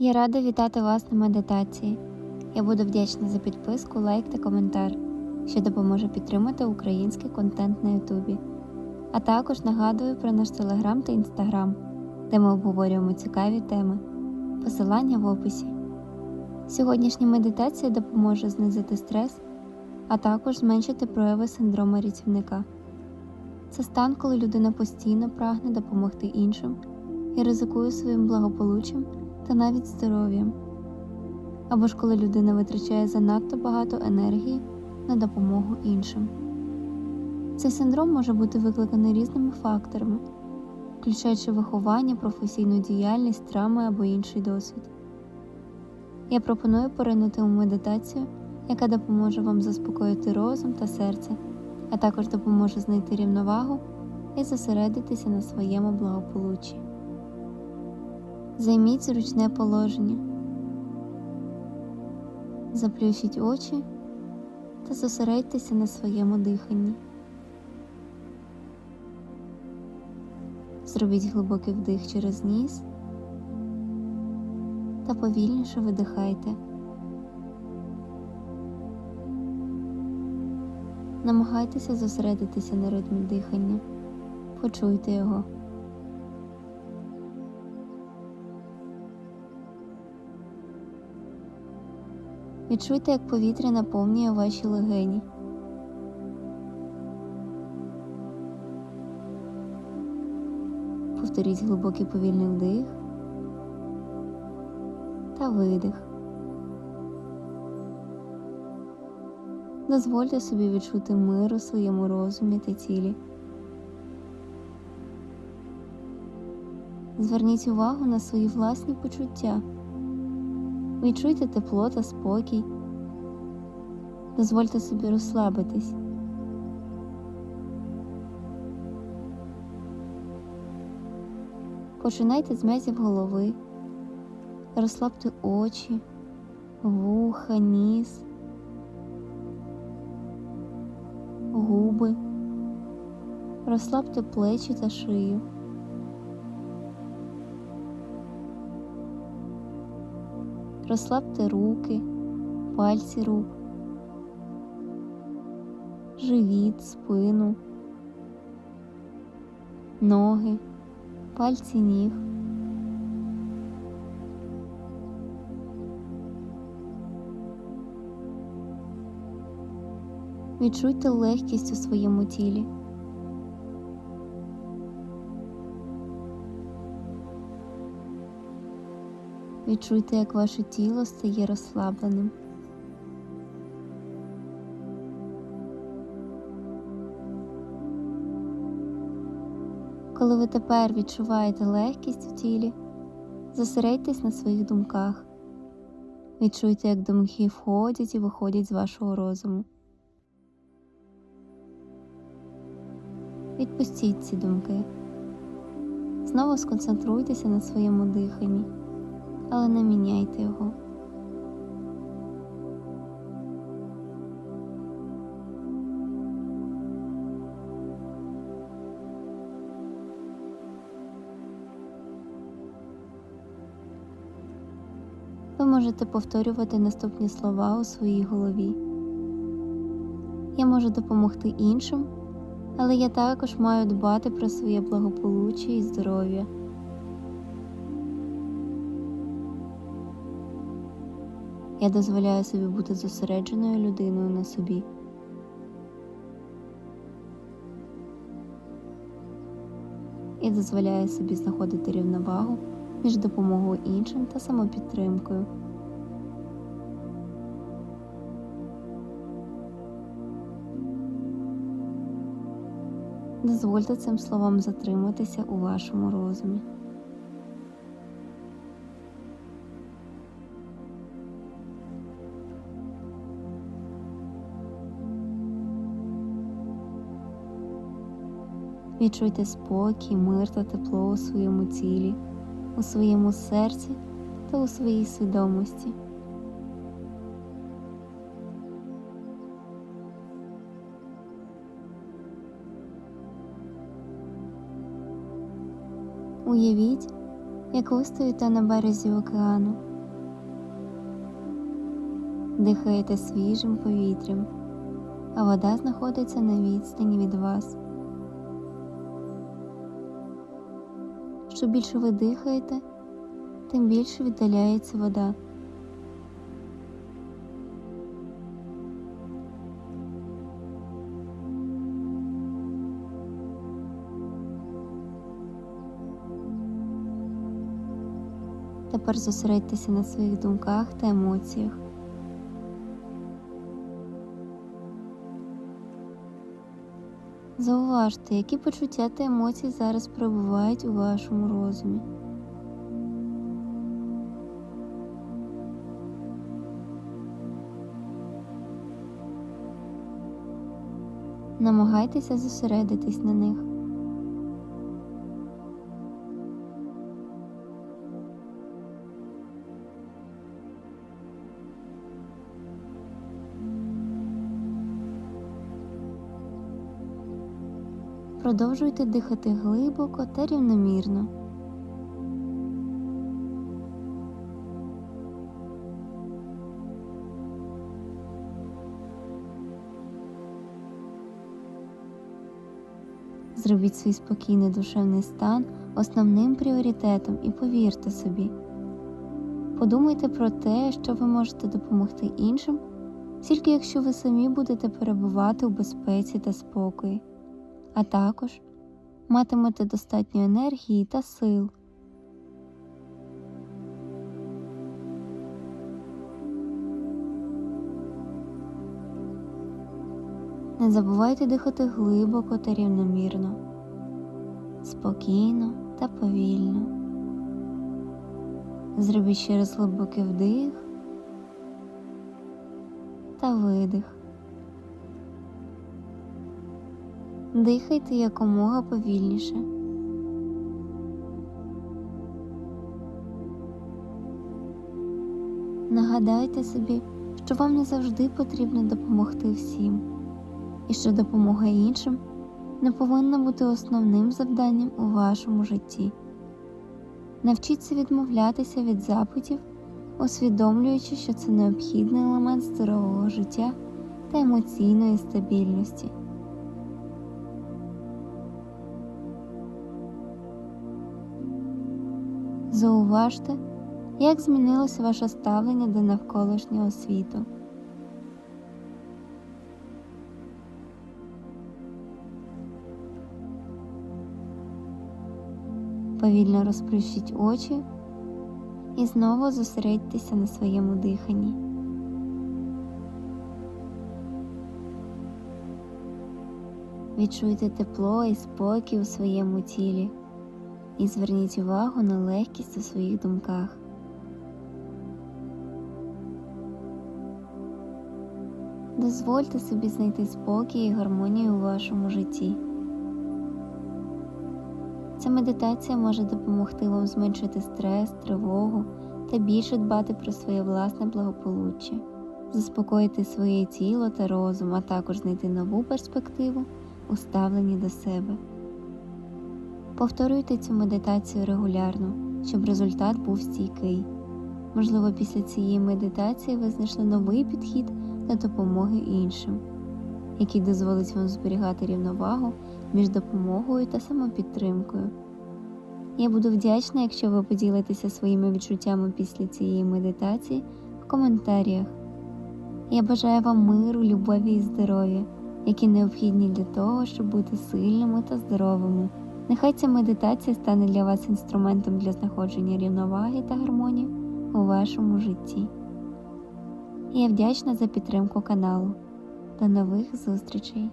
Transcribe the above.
Я рада вітати вас на медитації. Я буду вдячна за підписку, лайк та коментар, що допоможе підтримати український контент на Ютубі. А також нагадую про наш телеграм та інстаграм, де ми обговорюємо цікаві теми. Посилання в описі. Сьогоднішня медитація допоможе знизити стрес, а також зменшити прояви синдрому рятівника. Це стан, коли людина постійно прагне допомогти іншим і ризикує своїм благополуччям та навіть здоров'ям. Або ж коли людина витрачає занадто багато енергії на допомогу іншим. Цей синдром може бути викликаний різними факторами, включаючи виховання, професійну діяльність, травми або інший досвід. Я пропоную поринути у медитацію, яка допоможе вам заспокоїти розум та серце, а також допоможе знайти рівновагу і зосередитися на своєму благополуччі. Займіть зручне положення, заплющіть очі та зосередьтеся на своєму диханні. Зробіть глибокий вдих через ніс та повільніше видихайте. Намагайтеся зосередитися на ритмі дихання, почуйте його. Відчуйте, як повітря наповнює ваші легені. Повторіть глибокий повільний вдих та видих. Дозвольте собі відчути мир у своєму розумі та тілі. Зверніть увагу на свої власні почуття. Відчуйте тепло та спокій. Дозвольте собі розслабитись. Починайте з м'язів голови, розслабте очі, вуха, ніс, губи, розслабте плечі та шию. Розслабте руки, пальці рук, живіт, спину, ноги, пальці ніг. Відчуйте легкість у своєму тілі. Відчуйте, як ваше тіло стає розслабленим. Коли ви тепер відчуваєте легкість у тілі, зосередьтесь на своїх думках. Відчуйте, як думки входять і виходять з вашого розуму. Відпустіть ці думки. Знову сконцентруйтеся на своєму диханні але не міняйте його. Ви можете повторювати наступні слова у своїй голові. Я можу допомогти іншим, але я також маю дбати про своє благополуччя і здоров'я. Я дозволяю собі бути зосередженою людиною на собі. І дозволяю собі знаходити рівновагу між допомогою іншим та самопідтримкою. Дозвольте цим словам затриматися у вашому розумі. Відчуйте спокій, мир та тепло у своєму тілі, у своєму серці та у своїй свідомості. Уявіть, як ви стоїте на березі океану. Дихаєте свіжим повітрям, а вода знаходиться на відстані від вас. Що більше ви дихаєте, тим більше віддаляється вода. Тепер зосередьтеся на своїх думках та емоціях. Зауважте, які почуття та емоції зараз перебувають у вашому розумі. Намагайтеся зосередитись на них. Продовжуйте дихати глибоко та рівномірно. Зробіть свій спокійний душевний стан основним пріоритетом і повірте собі. Подумайте про те, що ви можете допомогти іншим, тільки якщо ви самі будете перебувати у безпеці та спокої а також матимете достатньо енергії та сил. Не забувайте дихати глибоко та рівномірно, спокійно та повільно. Зробіть ще раз глибокий вдих та видих. Дихайте якомога повільніше. Нагадайте собі, що вам не завжди потрібно допомогти всім, і що допомога іншим не повинна бути основним завданням у вашому житті. Навчіться відмовлятися від запитів, усвідомлюючи, що це необхідний елемент здорового життя та емоційної стабільності. Зауважте, як змінилося ваше ставлення до навколишнього світу. Повільно розплющіть очі і знову зосередьтеся на своєму диханні. Відчуйте тепло і спокій у своєму тілі і зверніть увагу на легкість у своїх думках. Дозвольте собі знайти спокій і гармонію у вашому житті. Ця медитація може допомогти вам зменшити стрес, тривогу та більше дбати про своє власне благополуччя, заспокоїти своє тіло та розум, а також знайти нову перспективу у ставленні до себе. Повторюйте цю медитацію регулярно, щоб результат був стійкий. Можливо, після цієї медитації ви знайшли новий підхід до допомоги іншим, який дозволить вам зберігати рівновагу між допомогою та самопідтримкою. Я буду вдячна, якщо ви поділитеся своїми відчуттями після цієї медитації в коментарях. Я бажаю вам миру, любові і здоров'я, які необхідні для того, щоб бути сильними та здоровими. Нехай ця медитація стане для вас інструментом для знаходження рівноваги та гармонії у вашому житті. Я вдячна за підтримку каналу. До нових зустрічей!